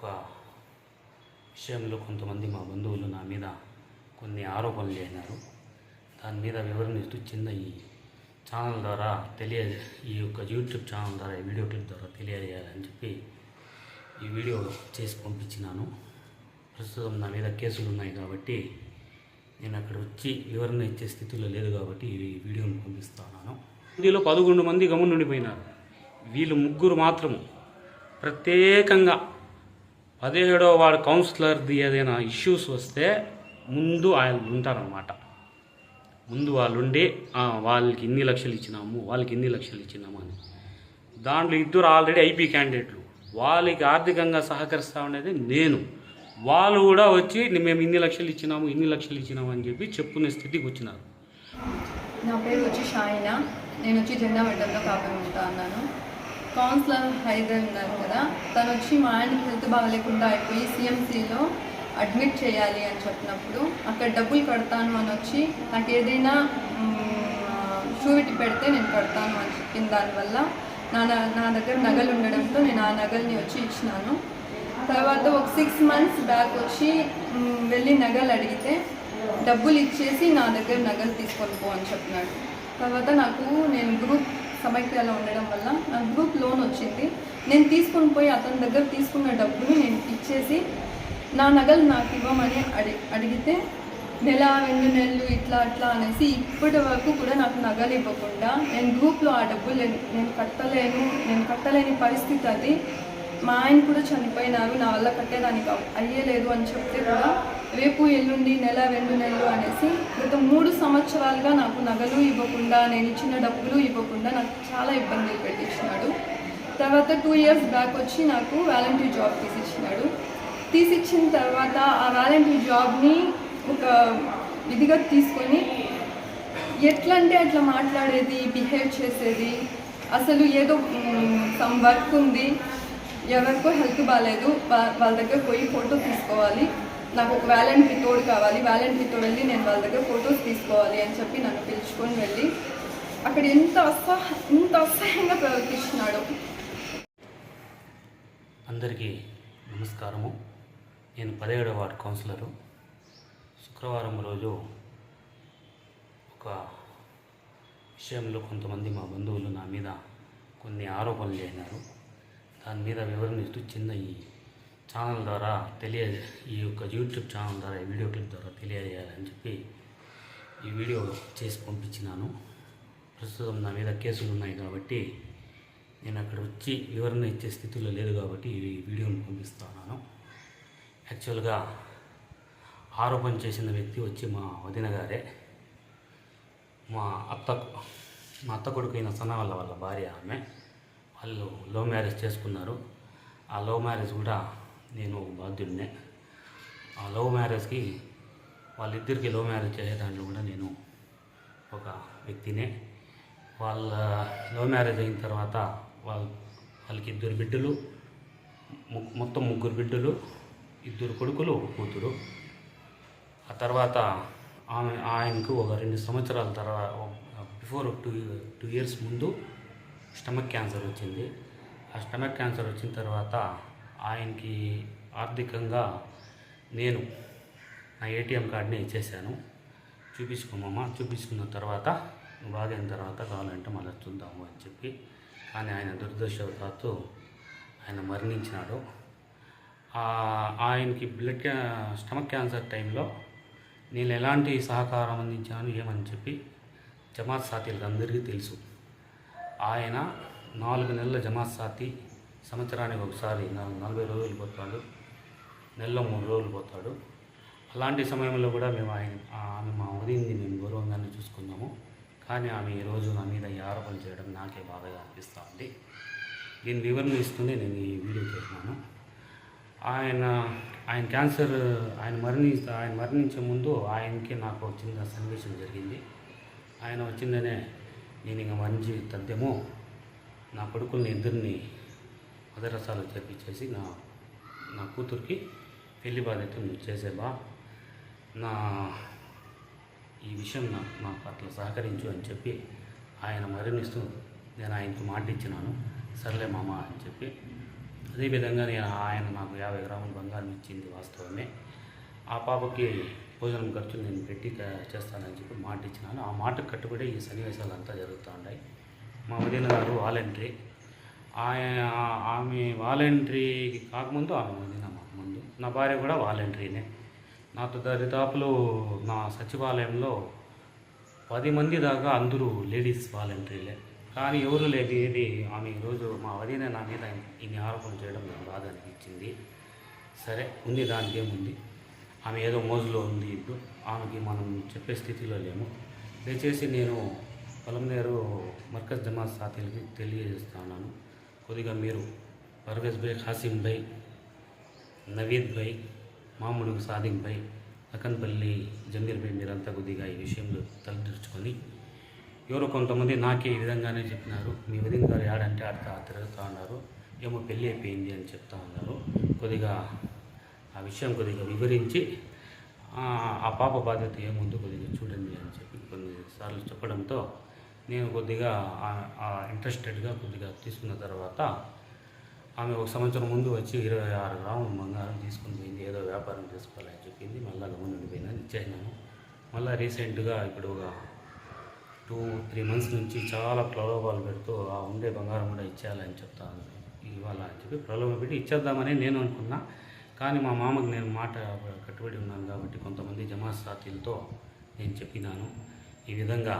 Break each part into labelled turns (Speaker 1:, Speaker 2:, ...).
Speaker 1: ఒక విషయంలో కొంతమంది మా బంధువులు నా మీద కొన్ని ఆరోపణలు చేశారు దాని మీద వివరణ ఇస్తూ చిన్న ఈ ఛానల్ ద్వారా తెలియ ఈ యొక్క యూట్యూబ్ ఛానల్ ద్వారా ఈ వీడియో క్లిప్ ద్వారా తెలియజేయాలని చెప్పి ఈ వీడియో చేసి పంపించినాను ప్రస్తుతం నా మీద కేసులు ఉన్నాయి కాబట్టి నేను అక్కడ వచ్చి వివరణ ఇచ్చే స్థితిలో లేదు కాబట్టి ఈ వీడియోను పంపిస్తున్నాను ఇందులో పదకొండు మంది గమనుండిపోయినారు వీళ్ళు ముగ్గురు మాత్రము ప్రత్యేకంగా పదిహేడో వాడు కౌన్సిలర్ది ఏదైనా ఇష్యూస్ వస్తే ముందు వాళ్ళు ఉంటారనమాట ముందు వాళ్ళు ఉండి వాళ్ళకి ఇన్ని లక్షలు ఇచ్చినాము వాళ్ళకి ఇన్ని లక్షలు ఇచ్చినాము అని దాంట్లో ఇద్దరు ఆల్రెడీ ఐపీ క్యాండిడేట్లు వాళ్ళకి ఆర్థికంగా సహకరిస్తా ఉండేది నేను వాళ్ళు కూడా వచ్చి మేము ఇన్ని లక్షలు ఇచ్చినాము ఇన్ని లక్షలు ఇచ్చినాము అని చెప్పి చెప్పుకునే స్థితికి వచ్చినారు
Speaker 2: నా పేరు వచ్చి షాయినా నేను వచ్చి జెండా మెడల్లో కాపీ ఉంటా అన్నాను కౌన్సిలర్ హైదర్ ఉన్నారు కదా తను వచ్చి మా ఆయనకి హెల్త్ బాగలేకుండా అయిపోయి సిఎంసీలో అడ్మిట్ చేయాలి అని చెప్పినప్పుడు అక్కడ డబ్బులు కడతాను అని వచ్చి నాకు ఏదైనా షూరిటీ పెడితే నేను కడతాను అని చెప్పిన దానివల్ల నా నా దగ్గర నగలు ఉండడంతో నేను ఆ నగల్ని వచ్చి ఇచ్చినాను తర్వాత ఒక సిక్స్ మంత్స్ బ్యాక్ వచ్చి వెళ్ళి నగలు అడిగితే డబ్బులు ఇచ్చేసి నా దగ్గర నగలు తీసుకొని పో అని చెప్పినాడు తర్వాత నాకు నేను గ్రూప్ సమైక్యాలో ఉండడం వల్ల నా గ్రూప్ లోన్ వచ్చింది నేను తీసుకుని పోయి అతని దగ్గర తీసుకున్న డబ్బును నేను ఇచ్చేసి నా నగలు నాకు ఇవ్వమని అడి అడిగితే నెల రెండు నెలలు ఇట్లా అట్లా అనేసి ఇప్పటి వరకు కూడా నాకు నగలు ఇవ్వకుండా నేను గ్రూప్లో ఆ డబ్బులు నేను కట్టలేను నేను కట్టలేని పరిస్థితి అది మా ఆయన కూడా చనిపోయినారు నా వల్ల కట్టేదానికి లేదు అని చెప్తే కూడా రేపు ఎల్లుండి నెల రెండు నెలలు అనేసి గత మూడు సంవత్సరాలుగా నాకు నగలు ఇవ్వకుండా నేను ఇచ్చిన డబ్బులు ఇవ్వకుండా నాకు చాలా ఇబ్బందులు పెట్టించినాడు తర్వాత టూ ఇయర్స్ బ్యాక్ వచ్చి నాకు వాలంటీర్ జాబ్ తీసిచ్చినాడు తీసిచ్చిన తర్వాత ఆ వాలంటీర్ జాబ్ని ఒక ఇదిగా తీసుకొని ఎట్లా అంటే అట్లా మాట్లాడేది బిహేవ్ చేసేది అసలు ఏదో సమ్ వర్క్ ఉంది ఎవరికో హెల్త్ బాగాలేదు వాళ్ళ దగ్గర పోయి ఫోటో తీసుకోవాలి నాకు ఒక వ్యాలంటీ తోడు కావాలి వ్యాలంటీ తోడు వెళ్ళి నేను వాళ్ళ దగ్గర ఫొటోస్ తీసుకోవాలి అని చెప్పి నన్ను పిలుచుకొని వెళ్ళి అక్కడ ఎంత అసహ ఎంత అసహ్యంగా ప్రవర్తిస్తున్నాడు
Speaker 1: అందరికీ నమస్కారము నేను పదిహేడవ వార్డ్ కౌన్సిలరు శుక్రవారం రోజు ఒక విషయంలో కొంతమంది మా బంధువులు నా మీద కొన్ని ఆరోపణలు చేసినారు దాని మీద వివరణ ఇస్తూ చిన్న ఈ ఛానల్ ద్వారా తెలియ ఈ యొక్క యూట్యూబ్ ఛానల్ ద్వారా ఈ వీడియో క్లిప్ ద్వారా తెలియజేయాలని చెప్పి ఈ వీడియో చేసి పంపించినాను ప్రస్తుతం నా మీద కేసులు ఉన్నాయి కాబట్టి నేను అక్కడ వచ్చి వివరణ ఇచ్చే స్థితిలో లేదు కాబట్టి ఈ వీడియోను పంపిస్తున్నాను యాక్చువల్గా ఆరోపణ చేసిన వ్యక్తి వచ్చి మా వదిన గారే మా అత్త మా అత్త కొడుకు అయిన సన్న వాళ్ళ వాళ్ళ భార్య ఆమె వాళ్ళు లవ్ మ్యారేజ్ చేసుకున్నారు ఆ లవ్ మ్యారేజ్ కూడా నేను బాధ్యుడినే ఆ లవ్ మ్యారేజ్కి వాళ్ళిద్దరికి లవ్ మ్యారేజ్ చేసే దాంట్లో కూడా నేను ఒక వ్యక్తినే వాళ్ళ లవ్ మ్యారేజ్ అయిన తర్వాత వాళ్ళ వాళ్ళకి ఇద్దరు బిడ్డలు మొత్తం ముగ్గురు బిడ్డలు ఇద్దరు కొడుకులు కూతురు ఆ తర్వాత ఆమె ఆయనకు ఒక రెండు సంవత్సరాల తర్వాత బిఫోర్ టూ టూ ఇయర్స్ ముందు స్టమక్ క్యాన్సర్ వచ్చింది ఆ స్టమక్ క్యాన్సర్ వచ్చిన తర్వాత ఆయనకి ఆర్థికంగా నేను నా ఏటీఎం కార్డుని ఇచ్చేసాను చూపించుకోమమ్మా చూపించుకున్న తర్వాత బాగైన తర్వాత కావాలంటే మళ్ళీ చూద్దాము అని చెప్పి కానీ ఆయన దురదృష్టవశాత్తు ఆయన మరణించినాడు ఆయనకి బ్లడ్ స్టమక్ క్యాన్సర్ టైంలో నేను ఎలాంటి సహకారం అందించాను ఏమని చెప్పి జమాత్ సాతీలకు అందరికీ తెలుసు ఆయన నాలుగు నెలల జమాసాతి సంవత్సరానికి ఒకసారి నలభై రోజులు పోతాడు నెలలో మూడు రోజులు పోతాడు అలాంటి సమయంలో కూడా మేము ఆయన ఆమె మా వదింది మేము గౌరవంగానే చూసుకున్నాము కానీ ఆమె ఈరోజు నా మీద ఈ ఆరోపణలు చేయడం నాకే బాధగా అనిపిస్తూ ఉంది దీని వివరణ ఇస్తూనే నేను ఈ వీడియో చేస్తున్నాను ఆయన ఆయన క్యాన్సర్ ఆయన మరణి ఆయన మరణించే ముందు ఆయనకి నాకు చిన్న సన్నివేశం జరిగింది ఆయన వచ్చిందనే నేను ఇంకా మంచి తద్దేమో నా కొడుకుల్ని ఇద్దరిని మదరసాలు చేపించేసి నా నా కూతురికి పెళ్లి బాధ్యత నువ్వు చేసేవా నా ఈ విషయం నా నా పట్ల సహకరించు అని చెప్పి ఆయన మరణిస్తూ నేను ఆయనకు మాట ఇచ్చినాను సర్లే మామ అని చెప్పి అదేవిధంగా నేను ఆయన నాకు యాభై గ్రాముల బంగారం ఇచ్చింది వాస్తవమే ఆ పాపకి భోజనం ఖర్చులు నేను పెట్టి చేస్తానని చెప్పి మాట ఇచ్చినాను ఆ మాట కట్టుబడి ఈ సన్నివేశాలు అంతా జరుగుతూ ఉన్నాయి మా వదిన గారు వాలంటరీ ఆమె వాలంటరీకి కాకముందు ఆమె వదిన మాకు ముందు నా భార్య కూడా వాలంటరీనే నాతో దరిదాపులు నా సచివాలయంలో పది మంది దాకా అందరూ లేడీస్ వాలంటరీలే కానీ ఎవరు ఏది ఆమె ఈరోజు మా వదిన నా మీద ఇన్ని ఆరోపణలు చేయడం నాకు బాధ అనిపించింది సరే ఉంది దానికేముంది ఆమె ఏదో మోజులో ఉంది ఇప్పుడు ఆమెకి మనం చెప్పే స్థితిలో లేము దయచేసి నేను పొలంనేరు మర్కజ్ జమాత్ సాతీలకి తెలియజేస్తున్నాను కొద్దిగా మీరు పర్వేజ్ భాయ్ హాసిం భాయ్ నవీద్ భాయ్ మామూలుగా సాదిం భాయ్ అకన్పల్లి జమీర్ భాయ్ మీరంతా కొద్దిగా ఈ విషయంలో తలదర్చుకొని ఎవరో కొంతమంది నాకే ఈ విధంగానే చెప్పినారు మీ విధంగా ఆడంటే ఆడతా తిరుగుతూ ఉన్నారు ఏమో పెళ్ళి అయిపోయింది అని చెప్తా ఉన్నారు కొద్దిగా ఆ విషయం కొద్దిగా వివరించి ఆ పాప బాధ్యత ఏముందో కొద్దిగా చూడండి అని చెప్పి కొన్నిసార్లు చెప్పడంతో నేను కొద్దిగా ఇంట్రెస్టెడ్గా కొద్దిగా తీసుకున్న తర్వాత ఆమె ఒక సంవత్సరం ముందు వచ్చి ఇరవై ఆరు గ్రాములు బంగారం తీసుకుని పోయింది ఏదో వ్యాపారం చేసుకోవాలని చెప్పింది మళ్ళీ గమని ఉండిపోయిందని ఇచ్చేసినాను మళ్ళీ రీసెంట్గా ఇప్పుడు ఒక టూ త్రీ మంత్స్ నుంచి చాలా ప్రలోభాలు పెడుతూ ఆ ఉండే బంగారం కూడా ఇచ్చేయాలని చెప్తాను ఇవ్వాలని చెప్పి ప్రలోభం పెట్టి ఇచ్చేద్దామని నేను అనుకున్నా కానీ మా మామకు నేను మాట కట్టుబడి ఉన్నాను కాబట్టి కొంతమంది సాతీలతో నేను చెప్పినాను ఈ విధంగా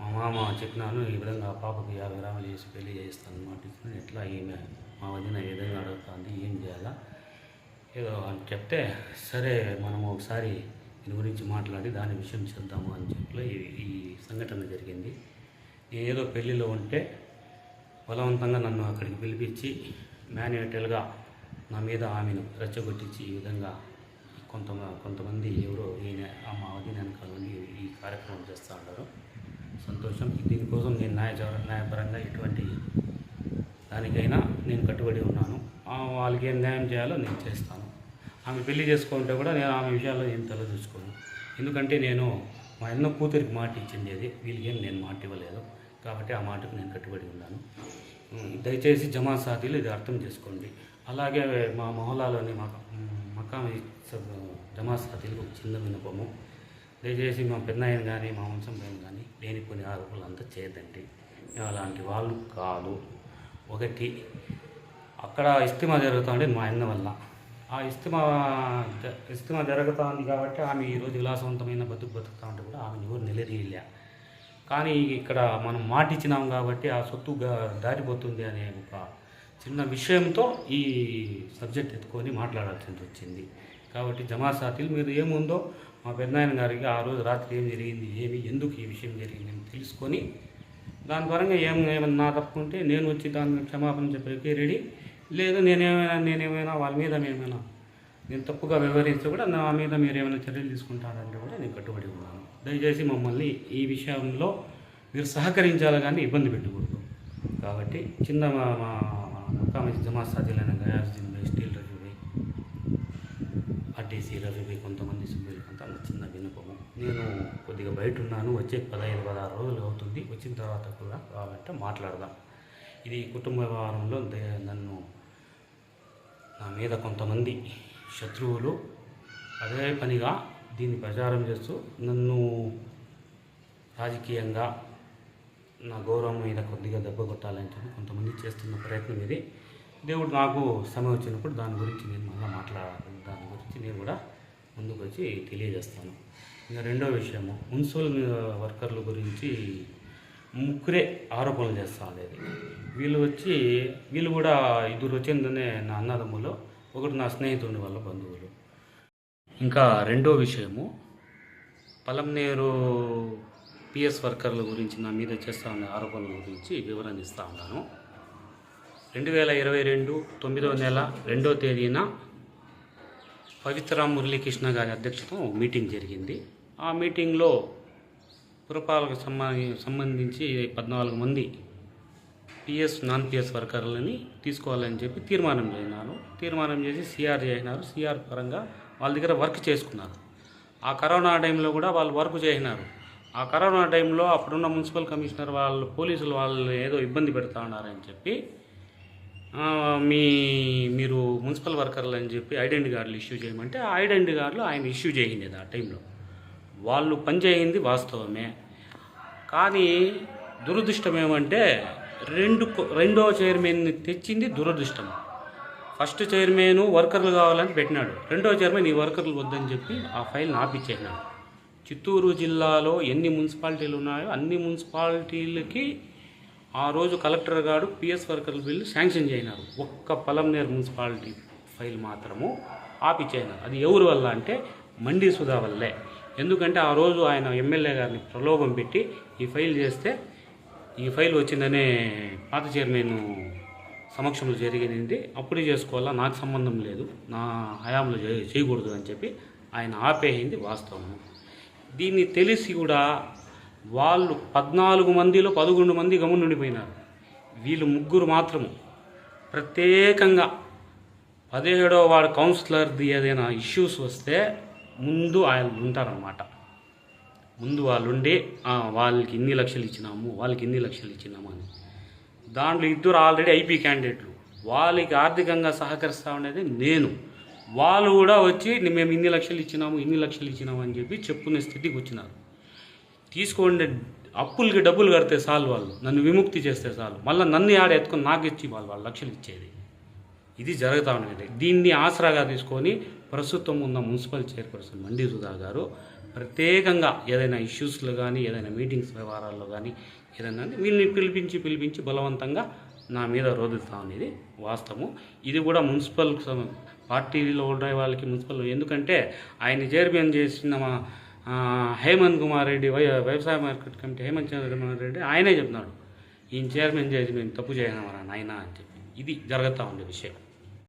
Speaker 1: మా మామ చెప్పినాను ఈ విధంగా పాపకు యాభై గ్రాములు చేసి పెళ్లి చేస్తాను మాట ఎట్లా ఏమి మా వదిన ఏ విధంగా అడుగుతుంది ఏం చేయాలా ఏదో అని చెప్తే సరే మనం ఒకసారి దీని గురించి మాట్లాడి దాని విషయం చెందాము అని చెప్పి ఈ సంఘటన జరిగింది నేను ఏదో పెళ్ళిలో ఉంటే బలవంతంగా నన్ను అక్కడికి పిలిపించి మాన్యువటల్గా నా మీద ఆమెను రెచ్చగొట్టించి ఈ విధంగా కొంత కొంతమంది ఎవరో ఈయన మా అధీనాన్ని కావాలని ఈ కార్యక్రమం చేస్తూ ఉన్నారు సంతోషం దీనికోసం నేను న్యాయ న్యాయపరంగా ఎటువంటి దానికైనా నేను కట్టుబడి ఉన్నాను వాళ్ళకి ఏం న్యాయం చేయాలో నేను చేస్తాను ఆమె పెళ్లి చేసుకుంటే కూడా నేను ఆమె విషయాల్లో ఏం చూసుకోను ఎందుకంటే నేను మా ఎన్నో కూతురికి మాట ఇచ్చింది అది ఏం నేను మాట ఇవ్వలేదు కాబట్టి ఆ మాటకు నేను కట్టుబడి ఉన్నాను దయచేసి జమా ఇది అర్థం చేసుకోండి అలాగే మా మొహలాలోని మకా మకా జమాసా తెలుగు చిన్న వినపము దయచేసి మా పెన్నాయన కానీ మా వంశం పైన కానీ కొన్ని ఆరోపణలు అంతా చేయదండి మేము అలాంటి వాళ్ళు కాదు ఒకటి అక్కడ ఇస్తిమా జరుగుతుంది మా అన్న వల్ల ఆ ఇస్తిమా ఇస్తిమా జరుగుతుంది కాబట్టి ఆమె ఈరోజు విలాసవంతమైన బతుకు బతుకుతా ఉంటే కూడా ఆమె ఎవరు నిలదీయలే కానీ ఇక్కడ మనం మాటిచ్చినాం కాబట్టి ఆ సొత్తు దారిపోతుంది అనే ఒక చిన్న విషయంతో ఈ సబ్జెక్ట్ ఎత్తుకొని మాట్లాడాల్సింది వచ్చింది కాబట్టి జమాసాతీలు మీరు ఏముందో మా పెద్దాయన గారికి ఆ రోజు రాత్రి ఏం జరిగింది ఏమి ఎందుకు ఈ విషయం జరిగింది అని తెలుసుకొని దాని పరంగా ఏం ఏమన్నా తప్పుకుంటే నేను వచ్చి దాని క్షమాపణ చెప్పే రెడీ లేదు నేనేమైనా నేనేమైనా వాళ్ళ మీద ఏమైనా నేను తప్పుగా వ్యవహరిస్తే కూడా నా మీద మీరు ఏమైనా చర్యలు తీసుకుంటారంటే కూడా నేను కట్టుబడి ఉన్నాను దయచేసి మమ్మల్ని ఈ విషయంలో మీరు సహకరించాలి కానీ ఇబ్బంది పెట్టకూడదు కాబట్టి చిన్న మా काम జమా సాధ్యులైన గయాజుద్దీన్ భాయ్ స్టీల్ రవి భాయ్ ఆర్టీసీ రవి భాయ్ కొంతమంది సభ్యులకు కొంత చిన్న విన్నపము నేను కొద్దిగా బయట ఉన్నాను వచ్చే పదహైదు పదహారు రోజులు అవుతుంది వచ్చిన తర్వాత కూడా కావాలంటే మాట్లాడదాం ఇది కుటుంబ వ్యవహారంలో నన్ను నా మీద కొంతమంది శత్రువులు అదే పనిగా దీన్ని ప్రచారం చేస్తూ నన్ను రాజకీయంగా నా గౌరవం మీద కొద్దిగా దెబ్బ కొట్టాలంటే కొంతమంది చేస్తున్న ప్రయత్నం ఇది దేవుడు నాకు సమయం వచ్చినప్పుడు దాని గురించి నేను మళ్ళీ మాట్లాడాలి దాని గురించి నేను కూడా ముందుకు వచ్చి తెలియజేస్తాను ఇంకా రెండో విషయము మున్సిపల్ వర్కర్ల గురించి ముగ్గురే ఆరోపణలు చేస్తా ఉండేది వీళ్ళు వచ్చి వీళ్ళు కూడా ఇద్దరు వచ్చిందనే నా అన్నదమ్ములు ఒకటి నా స్నేహితుడి వాళ్ళ బంధువులు ఇంకా రెండో విషయము పలంనేరు పిఎస్ వర్కర్ల గురించి నా మీద చేస్తా ఉన్న ఆరోపణల గురించి వివరణ ఇస్తూ ఉన్నాను రెండు వేల ఇరవై రెండు తొమ్మిదవ నెల రెండో తేదీన పవిత్ర మురళీకృష్ణ గారి అధ్యక్షత మీటింగ్ జరిగింది ఆ మీటింగ్లో పురపాలక సంబంధించి పద్నాలుగు మంది పిఎస్ నాన్ పిఎస్ వర్కర్లని తీసుకోవాలని చెప్పి తీర్మానం చేసినారు తీర్మానం చేసి సిఆర్ చేసినారు సిఆర్ పరంగా వాళ్ళ దగ్గర వర్క్ చేసుకున్నారు ఆ కరోనా టైంలో కూడా వాళ్ళు వర్క్ చేసినారు ఆ కరోనా టైంలో అప్పుడున్న మున్సిపల్ కమిషనర్ వాళ్ళు పోలీసులు వాళ్ళు ఏదో ఇబ్బంది పెడతా ఉన్నారని చెప్పి మీ మీరు మున్సిపల్ వర్కర్లు అని చెప్పి ఐడెంటి కార్డులు ఇష్యూ చేయమంటే ఆ ఐడెంటి కార్డులు ఆయన ఇష్యూ చేయండి ఆ టైంలో వాళ్ళు పనిచేయింది వాస్తవమే కానీ దురదృష్టం ఏమంటే రెండు రెండో చైర్మన్ తెచ్చింది దురదృష్టం ఫస్ట్ చైర్మన్ వర్కర్లు కావాలని పెట్టినాడు రెండో చైర్మన్ ఈ వర్కర్లు వద్దని చెప్పి ఆ ఫైల్ని ఆపిచ్చేసినాడు చిత్తూరు జిల్లాలో ఎన్ని మున్సిపాలిటీలు ఉన్నాయో అన్ని మున్సిపాలిటీలకి ఆ రోజు కలెక్టర్ గారు పిఎస్ వర్కర్ల బిల్లు శాంక్షన్ చేయనారు ఒక్క నేర్ మున్సిపాలిటీ ఫైల్ మాత్రము ఆపిచ్చేయనారు అది ఎవరి వల్ల అంటే మండి సుధా వల్లే ఎందుకంటే ఆ రోజు ఆయన ఎమ్మెల్యే గారిని ప్రలోభం పెట్టి ఈ ఫైల్ చేస్తే ఈ ఫైల్ వచ్చిందనే పాత చైర్మన్ సమక్షంలో జరిగింది అప్పుడే చేసుకోవాలా నాకు సంబంధం లేదు నా హయాంలో చేయకూడదు అని చెప్పి ఆయన ఆపేయింది వాస్తవము దీన్ని తెలిసి కూడా వాళ్ళు పద్నాలుగు మందిలో పదకొండు మంది ఉండిపోయినారు వీళ్ళు ముగ్గురు మాత్రము ప్రత్యేకంగా పదిహేడో వాడు కౌన్సిలర్ది ఏదైనా ఇష్యూస్ వస్తే ముందు వాళ్ళు ఉంటారనమాట ముందు వాళ్ళు ఉండి వాళ్ళకి ఇన్ని లక్షలు ఇచ్చినాము వాళ్ళకి ఇన్ని లక్షలు ఇచ్చినాము అని దాంట్లో ఇద్దరు ఆల్రెడీ ఐపీ క్యాండిడేట్లు వాళ్ళకి ఆర్థికంగా సహకరిస్తా ఉండేది నేను వాళ్ళు కూడా వచ్చి మేము ఇన్ని లక్షలు ఇచ్చినాము ఇన్ని లక్షలు ఇచ్చినాము అని చెప్పి చెప్పుకునే స్థితికి వచ్చినారు తీసుకోండి అప్పులకి డబ్బులు కడితే చాలు వాళ్ళు నన్ను విముక్తి చేస్తే చాలు మళ్ళీ నన్ను ఆడ ఎత్తుకొని నాకు ఇచ్చి వాళ్ళు వాళ్ళు లక్షలు ఇచ్చేది ఇది జరుగుతూ ఉండేది దీన్ని ఆసరాగా తీసుకొని ప్రస్తుతం ఉన్న మున్సిపల్ చైర్పర్సన్ మండి సుధా గారు ప్రత్యేకంగా ఏదైనా ఇష్యూస్లో కానీ ఏదైనా మీటింగ్స్ వ్యవహారాల్లో కానీ ఏదైనా వీళ్ళని పిలిపించి పిలిపించి బలవంతంగా నా మీద రోధిస్తూ ఉండేది వాస్తవం ఇది కూడా మున్సిపల్ పార్టీలో ఉండే వాళ్ళకి మున్సిపల్ ఎందుకంటే ఆయన చైర్మన్ చేసిన మా హేమంత్ కుమార్ రెడ్డి వ్యవసాయ మార్కెట్ కమిటీ హేమంత్ చంద్రకుమార్ రెడ్డి ఆయనే చెప్తున్నాడు ఈయన చైర్మన్ చేసి మేము తప్పు చేయనవరా నాయన అని చెప్పి ఇది జరుగుతూ ఉండే విషయం